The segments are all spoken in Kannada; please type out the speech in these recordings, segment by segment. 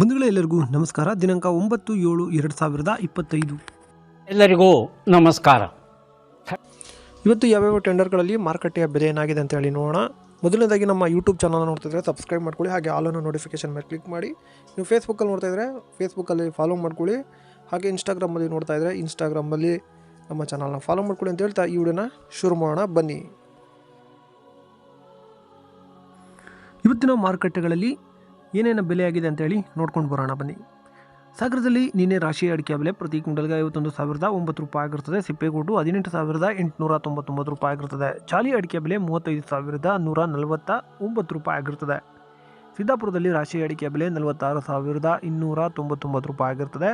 ಬಂಧುಗಳೇ ಎಲ್ಲರಿಗೂ ನಮಸ್ಕಾರ. ದಿನಾಂಕ ಒಂಬತ್ತು ಏಳು ಎರಡು ಸಾವಿರದ ಇಪ್ಪತ್ತೈದು. ಎಲ್ಲರಿಗೂ ನಮಸ್ಕಾರ. ಇವತ್ತು ಯಾವ್ಯಾವ ಟೆಂಡರ್ಗಳಲ್ಲಿ ಮಾರುಕಟ್ಟೆಯ ಬೆಲೆ ಏನಾಗಿದೆ ಅಂತ ಹೇಳಿ ನೋಡೋಣ. ಮೊದಲನೇದಾಗಿ ನಮ್ಮ ಯೂಟ್ಯೂಬ್ ಚಾನಲ್ ನೋಡ್ತಿದ್ರೆ ಸಬ್ಸ್ಕ್ರೈಬ್ ಮಾಡ್ಕೊಳ್ಳಿ ಹಾಗೆ ಆಲನ್ನು ನೋಟಿಫಿಕೇಶನ್ ಮೇಲೆ ಕ್ಲಿಕ್ ಮಾಡಿ. ನೀವು ಫೇಸ್ಬುಕ್ಕಲ್ಲಿ ನೋಡ್ತಾ ಇದ್ರೆ ಫೇಸ್ಬುಕ್ಕಲ್ಲಿ ಫಾಲೋ ಮಾಡ್ಕೊಳ್ಳಿ ಹಾಗೆ ಇನ್ಸ್ಟಾಗ್ರಾಮಲ್ಲಿ ನೋಡ್ತಾ ಇದ್ರೆ ಇನ್ಸ್ಟಾಗ್ರಾಮಲ್ಲಿ ನಮ್ಮ ಚಾನಲ್ನ ಫಾಲೋ ಮಾಡ್ಕೊಳ್ಳಿ ಅಂತ ಹೇಳ್ತಾ ಈ ವಿಡಿಯೋನ ಶುರು ಮಾಡೋಣ. ಬನ್ನಿ. ಇವತ್ತಿನ ಮಾರುಕಟ್ಟೆಗಳಲ್ಲಿ ಏನೇನು ಬೆಲೆ ಆಗಿದೆ ಅಂತೇಳಿ ನೋಡ್ಕೊಂಡು ಬರೋಣ ಬನ್ನಿ. ಸಾಗರದಲ್ಲಿ ನಿನ್ನೆ ರಾಶಿ ಅಡಿಕೆ ಬೆಲೆ ಪ್ರತಿ ಕ್ವಿಂಟಲ್ಗೆ ಐವತ್ತೊಂದು ಸಾವಿರದ ಒಂಬತ್ತು ರೂಪಾಯಿ ಆಗಿರ್ತದೆ. ಸಿಪ್ಪೆಗೋಟು ಹದಿನೆಂಟು ಸಾವಿರದ ಎಂಟುನೂರ ತೊಂಬತ್ತೊಂಬತ್ತು ರೂಪಾಯಿ ಆಗಿರ್ತದೆ. ಚಾಲಿ ಅಡಿಕೆ ಬೆಲೆ ಮೂವತ್ತೈದು ಸಾವಿರದ ನೂರ ನಲವತ್ತ ಒಂಬತ್ತು ರೂಪಾಯಿ ಆಗಿರ್ತದೆ. ಸಿದ್ದಾಪುರದಲ್ಲಿ ರಾಶಿ ಅಡಿಕೆ ಬೆಲೆ ನಲವತ್ತಾರು ಸಾವಿರದ ಇನ್ನೂರ ತೊಂಬತ್ತೊಂಬತ್ತು ರೂಪಾಯಿ ಆಗಿರ್ತದೆ.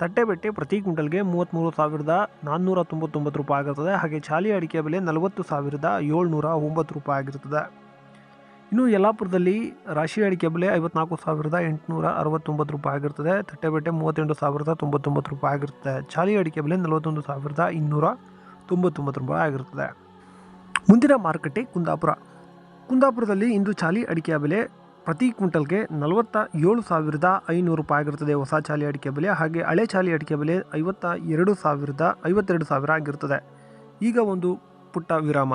ತಟ್ಟೆಬೆಟ್ಟೆ ಪ್ರತಿ ಕ್ವಿಂಟಲ್ಗೆ ಮೂವತ್ತ್ಮೂರು ಸಾವಿರದ ನಾನ್ನೂರ ತೊಂಬತ್ತೊಂಬತ್ತು ರೂಪಾಯಿ ಆಗಿರ್ತದೆ. ಹಾಗೆ ಚಾಲಿ ಅಡಿಕೆ ಬೆಲೆ ನಲವತ್ತು ಸಾವಿರದ ಏಳ್ನೂರ ಒಂಬತ್ತು ರೂಪಾಯಿ ಆಗಿರ್ತದೆ. ಇನ್ನು ಯಲ್ಲಾಪುರದಲ್ಲಿ ರಾಶಿ ಅಡಿಕೆ ಬೆಲೆ ಐವತ್ನಾಲ್ಕು ಸಾವಿರದ ಎಂಟುನೂರ ಅರವತ್ತೊಂಬತ್ತು ರೂಪಾಯಿ ಆಗಿರ್ತದೆ. ತಟ್ಟೆಬೇಟೆ ಮೂವತ್ತೆಂಟು ಸಾವಿರದ ತೊಂಬತ್ತೊಂಬತ್ತು ರೂಪಾಯಿ ಆಗಿರ್ತದೆ. ಚಾಲಿ ಅಡಿಕೆ ಬೆಲೆ ನಲವತ್ತೊಂದು ಸಾವಿರದ ಇನ್ನೂರ ತೊಂಬತ್ತೊಂಬತ್ತು ರೂಪಾಯಿ ಆಗಿರ್ತದೆ. ಮುಂದಿನ ಮಾರುಕಟ್ಟೆ ಕುಂದಾಪುರ. ಕುಂದಾಪುರದಲ್ಲಿ ಇಂದು ಚಾಲಿ ಅಡಿಕೆಯ ಬೆಲೆ ಪ್ರತಿ ಕ್ವಿಂಟಲ್ಗೆ ನಲವತ್ತ ಏಳು ಸಾವಿರದ ಐನೂರು ರೂಪಾಯಿ ಆಗಿರ್ತದೆ. ಹೊಸ ಚಾಲಿ ಅಡಿಕೆ ಬೆಲೆ ಹಾಗೆ ಹಳೆ ಚಾಲಿ ಅಡಿಕೆ ಬೆಲೆ ಐವತ್ತ ಎರಡು ಸಾವಿರದ ಐವತ್ತೆರಡು ಸಾವಿರ ಆಗಿರ್ತದೆ. ಈಗ ಒಂದು ಪುಟ್ಟ ವಿರಾಮ.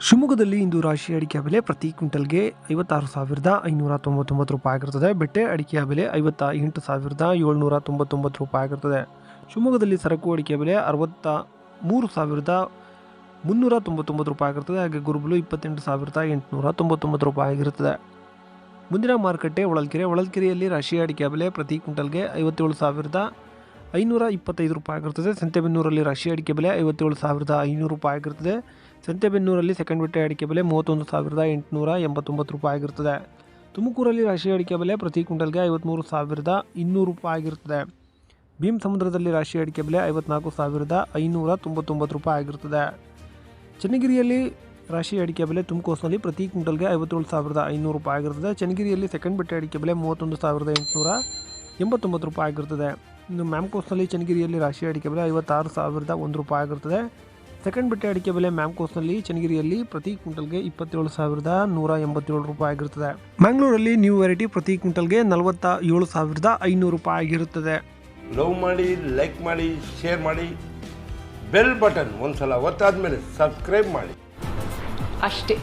ಶಿವಮೊಗ್ಗದಲ್ಲಿ ಇಂದು ರಾಶಿ ಅಡಿಕೆಯ ಬೆಲೆ ಪ್ರತಿ ಕ್ವಿಂಟಲ್ಗೆ ಐವತ್ತಾರು ಸಾವಿರದ ಐನೂರ ತೊಂಬತ್ತೊಂಬತ್ತು ರೂಪಾಯಿ ಆಗಿರ್ತದೆ ಬೆಟ್ಟೆ ಅಡಿಕೆಯ ಬೆಲೆ ಐವತ್ತ ಎಂಟು ಸಾವಿರದ ಏಳ್ನೂರ ತೊಂಬತ್ತೊಂಬತ್ತು ರೂಪಾಯಿ ಆಗಿರ್ತದೆ ಶಿವಮೊಗ್ಗದಲ್ಲಿ ಸರಕು ಅಡಿಕೆಯ ಬೆಲೆ ಅರವತ್ತ ಮೂರು ಸಾವಿರದ ಮುನ್ನೂರ ತೊಂಬತ್ತೊಂಬತ್ತು ರೂಪಾಯಿ ಆಗಿರ್ತದೆ ಹಾಗೆ ಗುರುಬಲು ಇಪ್ಪತ್ತೆಂಟು ಸಾವಿರದ ಎಂಟುನೂರ ತೊಂಬತ್ತೊಂಬತ್ತು ರೂಪಾಯಿ ಆಗಿರುತ್ತದೆ. ಮುಂದಿನ ಮಾರುಕಟ್ಟೆ, ಹೊಳಲ್ಕೆರೆ. ಹೊಳಲ್ಕೆರೆಯಲ್ಲಿ ರಾಶಿ ಅಡಿಕೆಯ ಬೆಲೆ ಪ್ರತಿ ಕ್ವಿಂಟಲ್ಗೆ ಐವತ್ತೇಳು ಸಾವಿರದ ಐನೂರ ಇಪ್ಪತ್ತೈದು ರೂಪಾಯಿ ಆಗಿರ್ತದೆ. ಸಂತೆಬೆನ್ನೂರಲ್ಲಿ ರಾಶಿ ಅಡಿಕೆ ಬೆಲೆ ಐವತ್ತೇಳು ಸಾವಿರದ ಐನೂರು ರೂಪಾಯಿ ಆಗಿರ್ತದೆ. ಸಂತೆಬೆನ್ನೂರಲ್ಲಿ ಸೆಕೆಂಡ್ ಬೆಟ್ಟೆ ಅಡಿಕೆ ಬೆಲೆ ಮೂವತ್ತೊಂದು ಸಾವಿರದ ಎಂಟುನೂರ ಎಂಬತ್ತೊಂಬತ್ತು ರೂಪಾಯಿ ಆಗಿರ್ತದೆ. ತುಮಕೂರಲ್ಲಿ ರಾಶಿ ಅಡಿಕೆ ಬೆಲೆ ಪ್ರತಿ ಕ್ವಿಂಟಲ್ಗೆ ಐವತ್ತ್ಮೂರು ಸಾವಿರದ ಇನ್ನೂರು ರೂಪಾಯಿ ಆಗಿರ್ತದೆ. ಭೀಮ್ ಸಮುದ್ರದಲ್ಲಿ ರಾಶಿ ಅಡಿಕೆ ಬೆಲೆ ಐವತ್ನಾಲ್ಕು ಸಾವಿರದ ಐನೂರ ತೊಂಬತ್ತೊಂಬತ್ತು ರೂಪಾಯಿ ಆಗಿರ್ತದೆ. ಚನ್ನಗಿರಿಯಲ್ಲಿ ರಾಶಿ ಅಡಿಕೆ ಬೆಲೆ ತುಮಕೋಸ್ನಲ್ಲಿ ಪ್ರತಿ ಕ್ವಿಂಟಲ್ಗೆ ಐವತ್ತೇಳು ಸಾವಿರದ ಐನೂರು ರೂಪಾಯಿ ಆಗಿರ್ತದೆ. ಚನ್ನಗಿರಿಯಲ್ಲಿ ಸೆಕೆಂಡ್ ಬೆಟ್ಟೆ ಅಡಿಕೆ ಬೆಲೆ ಮೂವತ್ತೊಂದು ಸಾವಿರದ ಎಂಟುನೂರ ಎಂಬತ್ತೊಂಬತ್ತು ರೂಪಾಯಿ ಆಗಿರ್ತದೆ. ಇನ್ನು ಮ್ಯಾಮ್ಕೋಸ್ನಲ್ಲಿ ಚನ್ನಗಿರಿಯಲ್ಲಿ ರಾಶಿ ಅಡಿಕೆ ಬೆಲೆ ಐವತ್ತಾರು ಸಾವಿರದ ಒಂದು ರೂಪಾಯಿ ಆಗಿರ್ತದೆ. ಸೆಕೆಂಡ್ ಬೆಟ್ಟೆ ಅಡಿಕೆ ಬೆಲೆ ಮ್ಯಾಮ್ಕೋಸ್ನಲ್ಲಿ ಚನ್ನಗಿರಿಯಲ್ಲಿ ಪ್ರತಿ ಕ್ವಿಂಟಲ್ಗೆ ಇಪ್ಪತ್ತೇಳು ಸಾವಿರದ ನೂರ ಎಂಬತ್ತೇಳು ರೂಪಾಯಿ ಆಗಿರುತ್ತದೆ ಮ್ಯಾಂಗ್ಳೂರಲ್ಲಿ ನ್ಯೂ ವೆರೈಟಿ ಪ್ರತಿ ಕ್ವಿಂಟಲ್ಗೆ ನಲವತ್ತ ಏಳು ಸಾವಿರದ ಐನೂರು ರೂಪಾಯಿ ಆಗಿರುತ್ತದೆ. ಲವ್ ಮಾಡಿ ಲೈಕ್ ಮಾಡಿ ಶೇರ್ ಮಾಡಿ ಬೆಲ್ ಬಟನ್ ಒಂದ್ಸಲ ಒತ್ತಾದ್ಮೇಲೆ ಸಬ್ಸ್ಕ್ರೈಬ್ ಮಾಡಿ. ಅಷ್ಟೇ.